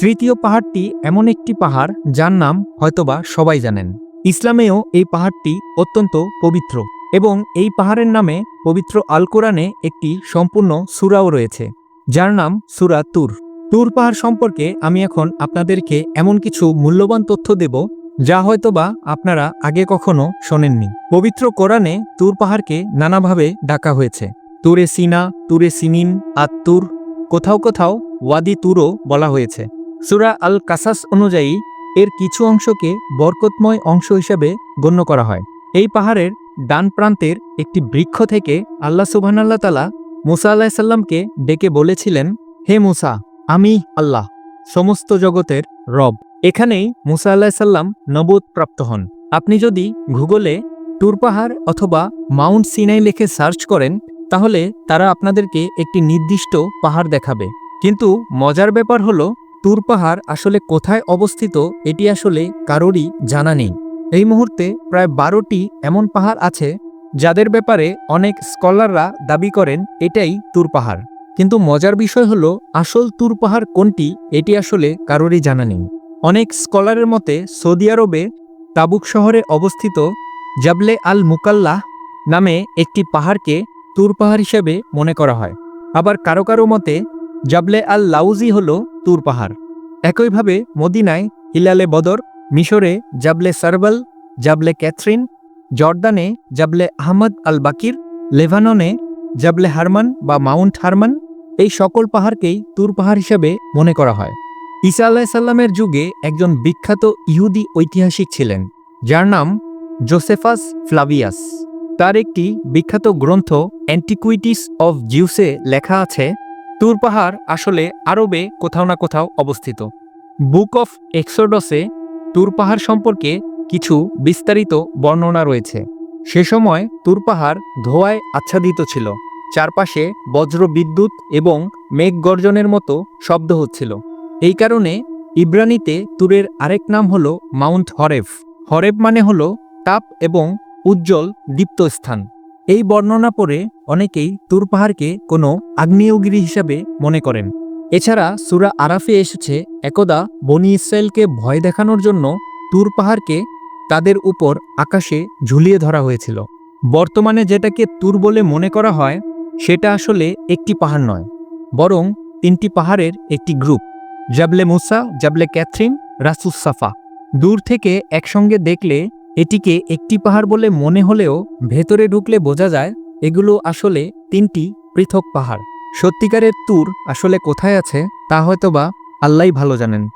তৃতীয় পাহাড়টি এমন একটি পাহাড় যার নাম হয়তোবা সবাই জানেন। ইসলামেও এই পাহাড়টি অত্যন্ত পবিত্র এবং এই পাহাড়ের নামে পবিত্র আল কোরআনে একটি সম্পূর্ণ সুরাও রয়েছে, যার নাম সুরা তুর। তুর পাহাড় সম্পর্কে আমি এখন আপনাদেরকে এমন কিছু মূল্যবান তথ্য দেব, যা হয়তোবা আপনারা আগে কখনো শোনেননি। পবিত্র কোরআনে তুর পাহাড়কে নানাভাবে ডাকা হয়েছে। তুরে সিনা, তুরে সিনিন, আত্তুর, কোথাও কোথাও ওয়াদি তুরও বলা হয়েছে। সুরা আল কাসাস অনুযায়ী এর কিছু অংশকে বরকতময় অংশ হিসেবে গণ্য করা হয়। এই পাহাড়ের ডান প্রান্তের একটি বৃক্ষ থেকে আল্লাহ সুবহানাল্লাহ তালা মুসা আল্লাহ সাল্লামকে ডেকে বলেছিলেন, হে মুসা, আমি আল্লাহ, সমস্ত জগতের রব। এখানেই মুসা আল্লাহ সাল্লাম নবোধ প্রাপ্ত হন। আপনি যদি গুগলে টুর পাহাড় অথবা মাউন্ট সিনাই লেখে সার্চ করেন, তাহলে তারা আপনাদেরকে একটি নির্দিষ্ট পাহাড় দেখাবে। কিন্তু মজার ব্যাপার হলো তুর পাহাড় আসলে কোথায় অবস্থিত এটি আসলে কারোরই জানা নেই। এই মুহূর্তে প্রায় বারোটি এমন পাহাড় আছে যাদের ব্যাপারে অনেক স্কলাররা দাবি করেন এটাই তুর পাহাড়। কিন্তু মজার বিষয় হল, আসল তুর পাহাড় কোনটি এটি আসলে কারোরই জানা নেই। অনেক স্কলারের মতে, সৌদি আরবে তাবুক শহরে অবস্থিত জাবলে আল মুকাল্লাহ নামে একটি পাহাড়কে তুর পাহাড় হিসেবে মনে করা হয়। আবার কারও কারও মতে জাবলে আল লাউজি হল তুর পাহাড়। একইভাবে মদিনায় হিলালে বদর, মিশরে জাবলে সারবাল, জাবলে ক্যাথরিন, জর্দানে জাবলে আহমদ আল বাকির লেভাননে জাবলে হারমান বা মাউন্ট হারমান এই সকল পাহাড়কেই তুর পাহাড় হিসেবে মনে করা হয়। ঈসা আলাহিসাল্লামের যুগে একজন বিখ্যাত ইহুদি ঐতিহাসিক ছিলেন, যার নাম জোসেফাস ফ্লাভিয়াস। তার একটি বিখ্যাত গ্রন্থ অ্যান্টিকুইটিস অফ জিউসে লেখা আছে তুর পাহাড় আসলে আরবে কোথাও না কোথাও অবস্থিত। বুক অফ এক্সোডসে তুর পাহাড় সম্পর্কে কিছু বিস্তারিত বর্ণনা রয়েছে। সে সময় তুর পাহাড় ধোঁয়ায় আচ্ছাদিত ছিল। চারপাশে বজ্র বিদ্যুৎ এবং মেঘ গর্জনের মতো শব্দ হচ্ছিল। এই কারণে ইব্রানিতে তুরের আরেক নাম হল মাউন্ট হরেফ। হরেফ মানে হল তাপ এবং উজ্জ্বল দীপ্ত স্থান এই বর্ণনা পড়ে অনেকেই তুর পাহাড়কে কোনো আগ্নেয়গিরি হিসাবে মনে করেন। এছাড়া সুরা আরাফে এসেছে, একদা বনি ইসরায়েলকে ভয় দেখানোর জন্য তুর পাহাড়কে তাদের উপর আকাশে ঝুলিয়ে ধরা হয়েছিল। বর্তমানে যেটাকে তুর বলে মনে করা হয়, সেটা আসলে একটি পাহাড় নয়, বরং তিনটি পাহাড়ের একটি গ্রুপ, জাবলে মুসা, জাবলে ক্যাথরিন, রাসুস সাফা। দূর থেকে একসঙ্গে দেখলে এটিকে একটি পাহাড় বলে মনে হলেও ভেতরে ঢুকলে বোঝা যায় এগুলো আসলে তিনটি পৃথক পাহাড়। সত্যিকারের তুর আসলে কোথায় আছে তা হয়তোবা আল্লাই ভালো জানেন।